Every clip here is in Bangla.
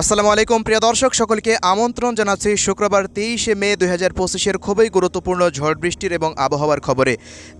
আসসালামু আলাইকুম, প্রিয় দর্শক, সকলকে আমন্ত্রণ জানাচ্ছি শুক্রবার তেইশে মে দুই হাজার পঁচিশের খুবই গুরুত্বপূর্ণ ঝড় বৃষ্টির এবং আবহাওয়ার খবরে।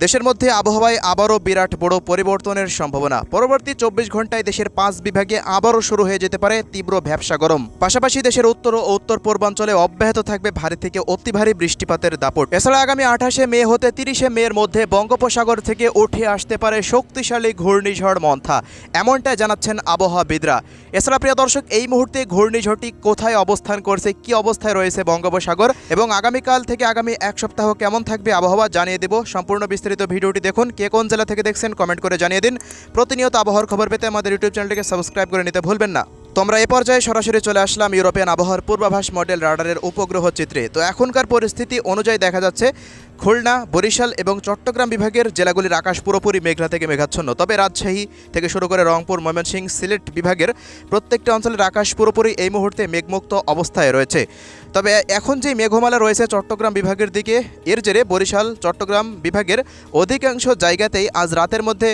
দেশের মধ্যে আবহাওয়ায় আবারও বিরাট বড় পরিবর্তনের সম্ভাবনা। পরবর্তী চব্বিশ ঘন্টায় দেশের পাঁচ বিভাগে আবারও শুরু হয়ে যেতে পারে তীব্র ভ্যাবসা গরম। পাশাপাশি দেশের উত্তর ও উত্তর পূর্বাঞ্চলে অব্যাহত থাকবে ভারী থেকে অতি ভারী বৃষ্টিপাতের দাপট। এছাড়া আগামী আঠাশে মে হতে তিরিশে মের মধ্যে বঙ্গোপসাগর থেকে উঠে আসতে পারে শক্তিশালী ঘূর্ণিঝড় মন্থা, এমনটাই জানাচ্ছেন আবহাওয়াবিদরা। এছাড়া, প্রিয় দর্শক, এই মুহূর্তে ঘূর্ণিঝড়টি কোথায় অবস্থান করছে, কি অবস্থায় রয়েছে বঙ্গোপসাগর, এবং আগামীকাল থেকে আগামী এক সপ্তাহ কেমন থাকবে আবহাওয়া জানিয়ে দেব। সম্পূর্ণ বিস্তারিত ভিডিওটি দেখুন, কে কোন জেলা থেকে দেখছেন কমেন্ট করে জানিয়ে দিন। প্রতিনিয়ত আবহাওয়ার খবর পেতে আমাদের ইউটিউব চ্যানেলটিকে সাবস্ক্রাইব করে নিতে ভুলবেন না। তোমরা এ পর্যায়ে সরাসরি চলে আসলাম ইউরোপিয়ান আবহাওয়ার পূর্বাভাস মডেল রাডারের উপগ্রহ চিত্রে। তো এখনকার পরিস্থিতি অনুযায়ী দেখা যাচ্ছে খুলনা, বরিশাল এবং চট্টগ্রাম বিভাগের জেলাগুলির আকাশ পুরোপুরি মেঘলা থেকে মেঘাচ্ছন্ন। তবে রাজশাহী থেকে শুরু করে রংপুর, ময়মনসিংহ, সিলেট বিভাগের প্রত্যেকটা অঞ্চলের আকাশ পুরোপুরি এই মুহূর্তে মেঘমুক্ত অবস্থায় রয়েছে। তবে এখন যে মেঘমালা রয়েছে চট্টগ্রাম বিভাগের দিকে, এর জেরে বরিশাল, চট্টগ্রাম বিভাগের অধিকাংশ জায়গাতেই আজ রাতের মধ্যে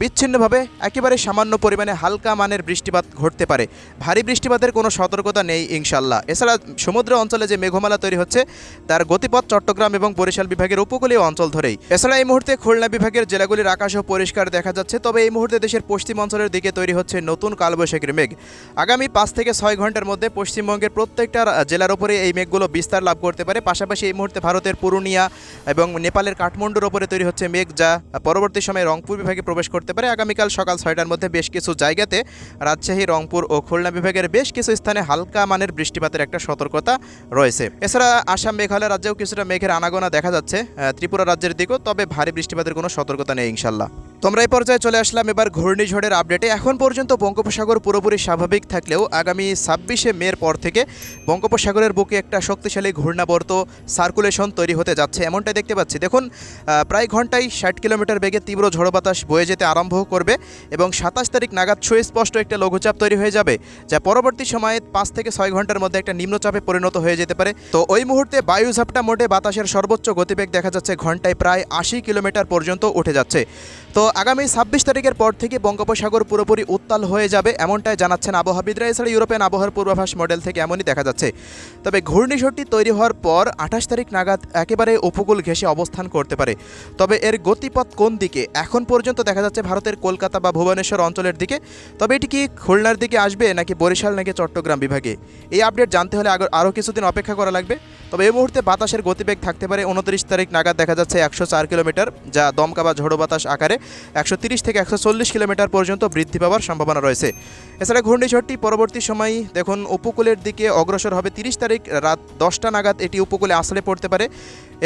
বিচ্ছিন্নভাবে একেবারে সামান্য পরিমাণে হালকা মানের বৃষ্টিপাত ঘটতে পারে। ভারী বৃষ্টিপাতের কোনো সতর্কতা নেই ইনশাল্লাহ এছাড়া সমুদ্র অঞ্চলে যে মেঘমালা তৈরি হচ্ছে, তার গতিপথ চট্টগ্রাম এবং বরিশাল বিভাগের উপকূলীয় অঞ্চল ধরেই। এছাড়া এই মুহূর্তে খুলনা বিভাগের জেলাগুলির আকাশও পরিষ্কার দেখা যাচ্ছে, তবে এই মুহূর্তে দেশের পশ্চিম অঞ্চলের দিকে তৈরি হচ্ছে নতুন কালবৈশাখীর মেঘ। আগামী পাঁচ থেকে ছয় ঘণ্টার মধ্যে পশ্চিমবঙ্গের প্রত্যেকটা জেলার উপরে এই মেঘগুলো বিস্তার লাভ করতে পারে। পাশাপাশি এই মুহূর্তে ভারতের পুরুলিয়া এবং নেপালের কাঠমান্ডুর ওপরে তৈরি হচ্ছে মেঘ, যা পরবর্তী সময়ে রংপুর বিভাগে প্রবেশ করতে পারে। আগামীকাল সকাল ছয়টার মধ্যে বেশ কিছু জায়গাতে রাজশাহী, রংপুর ও খুলনা বিভাগের বেশ কিছু স্থানে হালকা মানের বৃষ্টিপাতের একটা সতর্কতা রয়েছে। এছাড়া আসাম, মেঘালয় রাজ্যেও কিছুটা মেঘের আনাগোনা দেখা যাচ্ছে। আহ, ত্রিপুরা রাজ্যের দিকেও তবে ভারী বৃষ্টিপাতের কোনো সতর্কতা নেই ইনশাল্লাহ। তোমরা এই পর্যায়ে চলে আসলাম এবার ঘূর্ণিঝড়ের আপডেটে এখন পর্যন্ত বঙ্গোপসাগর পুরোপুরি স্বাভাবিক থাকলেও আগামী ছাব্বিশে মের পর থেকে বঙ্গোপসাগরের বুকে একটা শক্তিশালী ঘূর্ণাবর্ত সার্কুলেশন তৈরি হতে যাচ্ছে, এমনটাই দেখতে পাচ্ছি। দেখুন প্রায় ঘন্টায় ষাট কিলোমিটার বেগে তীব্র ঝড় বাতাস বয়ে যেতে আরম্ভ করবে এবং সাতাশ তারিখ নাগাদ সুস্পষ্ট একটা লঘুচাপ তৈরি হয়ে যাবে, যা পরবর্তী সময়ে পাঁচ থেকে ছয় ঘণ্টার মধ্যে একটা নিম্নচাপে পরিণত হয়ে যেতে পারে। তো ওই মুহূর্তে বায়ুঝাপটা মোটে বাতাসের সর্বোচ্চ গতিবেগ দেখা যাচ্ছে ঘন্টায় প্রায় আশি কিলোমিটার পর্যন্ত উঠে যাচ্ছে। তো আগামী ছাব্বিশ তারিখের পর থেকে বঙ্গোপসাগর পুরোপুরি উত্তাল হয়ে যাবে এমনটাই জানাচ্ছেন আবহাওয়াবিদরা এছাড়া ইউরোপিয়ান আবহাওয়ার পূর্বাভাস মডেল থেকে এমনই দেখা যাচ্ছে। তবে ঘূর্ণিঝড়টি তৈরি হওয়ার পর আঠাশ তারিখ নাগাদ একেবারে উপকূল ঘেঁষে অবস্থান করতে পারে। তবে এর গতিপথ কোন দিকে? এখন পর্যন্ত দেখা যাচ্ছে ভারতের কলকাতা বা ভুবনেশ্বর অঞ্চলের দিকে। তবে এটি কি খুলনার দিকে আসবে নাকি বরিশাল নাকি চট্টগ্রাম বিভাগে? এই আপডেট জানতে হলে আরও কিছুদিন অপেক্ষা করা লাগবে। তবে এই মুহূর্তে বাতাসের গতিবেগ থাকতে পারে উনত্রিশ তারিখ নাগাদ দেখা যাচ্ছে একশো চার কিলোমিটার, যা দমকা বা ঝোড়ো বাতাস আকারে একশো থেকে একশো চল্লিশ কিলোমিটার পর্যন্ত বৃদ্ধি পাওয়ার সম্ভাবনা রয়েছে। এছাড়া ঘূর্ণিঝড়টি পরবর্তী সময় দেখুন, উপকূলের দিকে অগ্রসর হবে তিরিশ তারিখ রাত দশটা নাগাদ। এটি উপকূলে আসলে পড়তে পারে।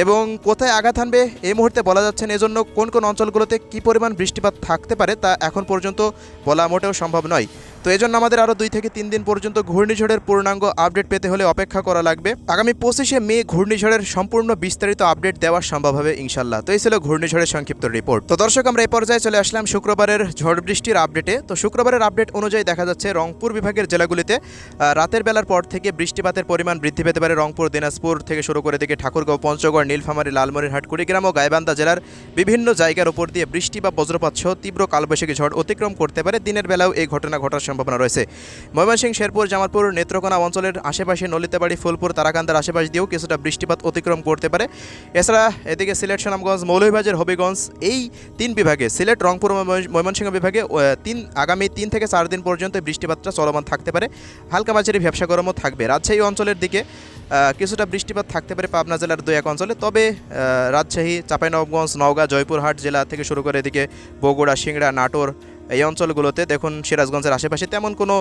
এবং কোথায় আঘাত হানবে এই মুহূর্তে বলা যাচ্ছে এজন্য কোন কোন অঞ্চলগুলোতে কী পরিমাণ বৃষ্টিপাত থাকতে পারে তা এখন পর্যন্ত বলা মোটেও সম্ভব নয়। তো এজন্য আমাদের আরও দুই থেকে তিন দিন পর্যন্ত ঘূর্ণিঝড়ের পূর্ণাঙ্গ আপডেট পেতে হলে অপেক্ষা করা লাগবে। আগামী পঁচিশে মে ঘূর্ণিঝড়ের সম্পূর্ণ বিস্তারিত আপডেট দেওয়া সম্ভব হবে ইনশাল্লাহ তো এই ছিল ঘূর্ণিঝড়ের সংক্ষিপ্ত রিপোর্ট। তো দর্শক, আমরা এই পর্যায়ে চলে আসলাম শুক্রবারের ঝড় বৃষ্টির আপডেটে। তো শুক্রবারের আপডেট অনুযায়ী দেখা যাচ্ছে রংপুর বিভাগের জেলাগুলিতে রাতের বেলার পর থেকে বৃষ্টিপাতের পরিমাণ বৃদ্ধি পেতে পারে রংপুর, দিনাজপুর থেকে শুরু করে দিকে ঠাকুরগাঁও, পঞ্চগড় নীলফামারী, লালমনিরহাট, কুড়িগ্রাম ও গাইবান্ধা জেলার বিভিন্ন জায়গার উপর দিয়ে বৃষ্টি বা বজ্রপাত সহ তীব্র কালবৈশাখী ঝড় অতিক্রম করতে পারে। দিনের বেলাও এই ঘটনা ঘটার সম্ভাবনা রয়েছে। ময়মনসিংহ, শেরপুর, জামালপুর, নেত্রকোনা অঞ্চলের আশেপাশে নলিতাবাড়ি, ফুলপুর, তারাকান্দার আশেপাশ দিয়েও কিছুটা বৃষ্টিপাত অতিক্রম করতে পারে। এছাড়া এদিকে সিলেট, সুনামগঞ্জ, মৌলভীবাজার, হবিগঞ্জ এই তিন বিভাগে, সিলেট, রংপুর ময়মনসিংহ বিভাগে তিন, আগামী তিন থেকে চার দিন পর্যন্ত বৃষ্টিপাতটা চলমান থাকতে পারে। হালকা মাঝারি ব্যবসা গরমও থাকবে। রাজশাহী অঞ্চলের দিকে কিছুটা বৃষ্টিপাত থাকতে পারে পাবনা জেলার দুই এক অঞ্চলে। তবে আহ, রাজশাহী চাঁপাইনবাবগঞ্জ নওগাঁ জয়পুরহাট জেলা থেকে শুরু করে এদিকে বগুড়া সিংড়া নাটোর এই অঞ্চলগুলোতে দেখুন সিরাজগঞ্জের আশেপাশে তেমন কোনো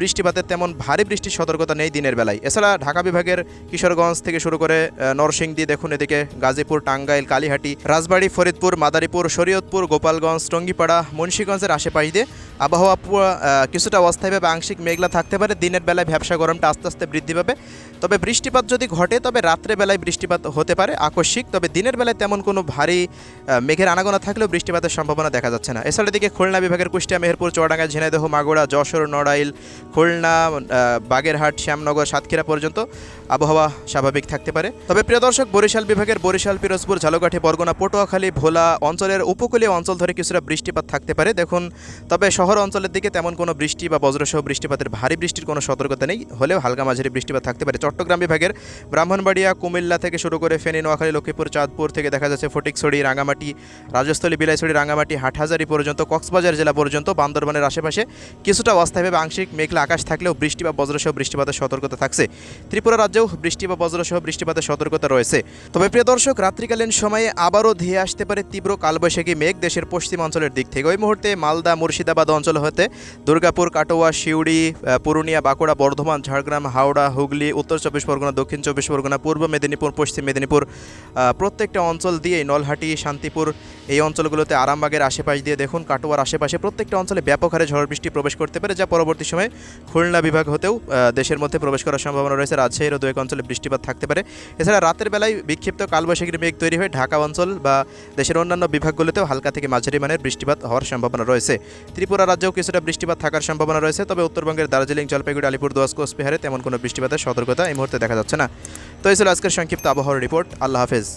বৃষ্টিপাতের তেমন ভারী বৃষ্টির সতর্কতা নেই দিনের বেলায়। এছাড়া ঢাকা বিভাগের কিশোরগঞ্জ থেকে শুরু করে নরসিংদী দেখুন এদিকে গাজীপুর, টাঙ্গাইল, কালীহাটি, রাজবাড়ী, ফরিদপুর, মাদারীপুর, শরীয়তপুর, গোপালগঞ্জ, টঙ্গিপাড়া, মুন্সীগঞ্জের আশেপাশ দিয়ে আবহাওয়া কিছুটা অস্থায়ীভাবে আংশিক মেঘলা থাকতে পারে। দিনের বেলায় ব্যবসা গরমটা আস্তে আস্তে বৃদ্ধি পাবে। তবে বৃষ্টিপাত যদি ঘটে, তবে রাত্রে বেলায় বৃষ্টিপাত হতে পারে আকস্মিক। তবে দিনের বেলায় তেমন কোনো ভারী মেঘের আনাগোনা থাকলেও বৃষ্টিপাতের সম্ভাবনা দেখা যাচ্ছে না। এছাড়া এদিকে খুলনা বিভাগের কুষ্টিয়া, মেহেরপুর, চুয়াডাঙ্গা, ঝিনাইদহ, মাগুরা, যশোর, নড়াইল, খুলনা বাগেরহাট, শ্যামনগর, সাতক্ষীরা পর্যন্ত আবহাওয়া স্বাভাবিক থাকতে পারে। তবে প্রিয় দর্শক, বরিশাল বিভাগের বরিশাল, পিরোজপুর, ঝালকাঠি, বরগুনা, পটুয়াখালী, ভোলা অঞ্চলের উপকূলীয় অঞ্চল ধরে কিছুটা বৃষ্টিপাত থাকতে পারে। দেখুন, তবে শহর অঞ্চলের দিকে তেমন কোনো বৃষ্টি বা বজ্রসহ বৃষ্টিপাতের ভারী বৃষ্টির কোনো সতর্কতা নেই। হলেও হালকা মাঝারি বৃষ্টিপাত থাকতে পারে। চট্টগ্রাম বিভাগের ব্রাহ্মণবাড়িয়া, কুমিল্লা থেকে শুরু করে ফেনী, নোয়াখালী, লক্ষ্মীপুর, চাঁদপুর থেকে দেখা যাচ্ছে ফটিকছড়ি রাঙামাটি রাজস্থলী, বিলাইছড়ি রাঙামাটি হাটহাজারি পর্যন্ত, কক্সবাজার জেলা পর্যন্ত, বান্দরবানের আশেপাশে কিছুটা অস্থায়ীভাবে আংশিক মেঘলা আকাশ থাকলেও বৃষ্টি বা বজ্রসহ বৃষ্টিপাতের সতর্কতা থাকছে। ত্রিপুরা রাজ্যেও বৃষ্টি বা বজ্রসহ বৃষ্টিপাতের সতর্কতা রয়েছে। তবে প্রিয় দর্শক, রাত্রিকালীন সময়ে আবারও ধেয়ে আসতে পারে তীব্র কালবৈশাখী মেঘ দেশের পশ্চিম অঞ্চলের দিক থেকে। ওই মুহূর্তে মালদা, মুর্শিদাবাদ অঞ্চল হতে দুর্গাপুর, কাটোয়া শিউড়ি পুরুলিয়া, বাঁকুড়া, বর্ধমান, ঝাড়গ্রাম, হাওড়া, হুগলি, উত্তর চব্বিশ পরগনা, দক্ষিণ চব্বিশ পরগনা, পূর্ব মেদিনীপুর, পশ্চিম মেদিনীপুর প্রত্যেকটা অঞ্চল দিয়ে নলহাটি, শান্তিপুর এই অঞ্চলগুলোতে আরামবাগের আশেপাশ দিয়ে দেখুন, কাটোয়ার আশেপাশে প্রত্যেকটা অঞ্চলে ব্যাপক হারে ঝড় বৃষ্টি প্রবেশ করতে পারে, যা পরবর্তী সময়ে খুলনা বিভাগ হতেও দেশের মধ্যে প্রবেশ করার সম্ভাবনা রয়েছে। রাজশাহীরও দু এক অঞ্চলে বৃষ্টিপাত থাকতে পারে। এছাড়া রাতের বেলায় বিক্ষিপ্ত কালবৈশাখীর মেঘ তৈরি হয়ে ঢাকা অঞ্চল বা দেশের অন্যান্য বিভাগগুলোতেও হালকা থেকে মাঝারি মানের বৃষ্টিপাত হওয়ার সম্ভাবনা রয়েছে। ত্রিপুরা রাজ্যেও কিছুটা বৃষ্টিপাত থাকার সম্ভাবনা রয়েছে, তবে উত্তরবঙ্গের দার্জিলিং, জলপাইগুড়ি, আলিপুরদুয়ার, কোচবিহারে তেমন কোনো বৃষ্টিপাতের সতর্কতা এই মুহূর্তে দেখা যাচ্ছে না। তো এই ছিল আজকের সংক্ষিপ্ত আবহাওয়ার রিপোর্ট। আল্লাহ হাফেজ।